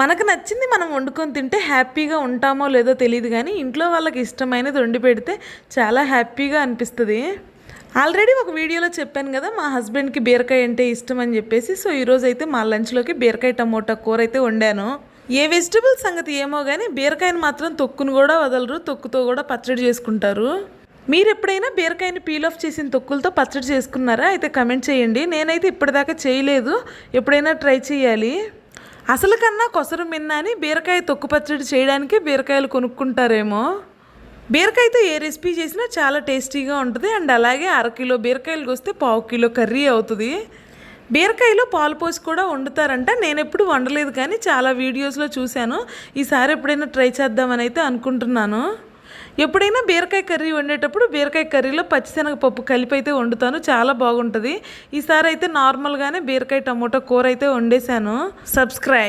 మనకు నచ్చింది మనం వండుకొని తింటే హ్యాపీగా ఉంటామో లేదో తెలియదు కానీ ఇంట్లో వాళ్ళకి ఇష్టమైనది వండి పెడితే చాలా హ్యాపీగా అనిపిస్తుంది. ఆల్రెడీ ఒక వీడియోలో చెప్పాను కదా మా హస్బెండ్కి బీరకాయ అంటే ఇష్టం అని చెప్పేసి సో ఈరోజు అయితే మా లంచ్లోకి బీరకాయ టమోటా కూర అయితే వండాను. ఏ వెజిటబుల్ సంగతి ఏమో కానీ బీరకాయని మాత్రం తొక్కును కూడా వదలరు తొక్కుతో కూడా పచ్చడి చేసుకుంటారు. మీరు ఎప్పుడైనా బీరకాయని పీల్ ఆఫ్ చేసిన తొక్కులతో పచ్చడి చేసుకున్నారా? అయితే కమెంట్ చేయండి. నేనైతే ఇప్పటిదాకా చేయలేదు. ఎప్పుడైనా ట్రై చేయాలి. అసలు కన్నా కొసరు మిన్న అని బీరకాయ తొక్కు పచ్చడి చేయడానికి బీరకాయలు కొనుక్కుంటారేమో. బీరకాయతో ఏ రెసిపీ చేసినా చాలా టేస్టీగా ఉంటుంది అండ్ అలాగే అరకిలో బీరకాయలు వస్తే పావు కిలో కర్రీ అవుతుంది. బీరకాయలో పాలు పోసి కూడా వండుతారంట. నేను ఎప్పుడు వండలేదు కానీ చాలా వీడియోస్లో చూశాను. ఈసారి ఎప్పుడైనా ట్రై చేద్దామని అయితే అనుకుంటున్నాను. ఎప్పుడైనా బీరకాయ కర్రీ వండేటప్పుడు బీరకాయ కర్రీలో పచ్చిశనగపప్పు కలిపి అయితే వండుతాను. చాలా బాగుంటుంది. ఈసారి అయితే నార్మల్గానే బీరకాయ టమోటా కూర అయితే వండేశాను. సబ్స్క్రైబ్.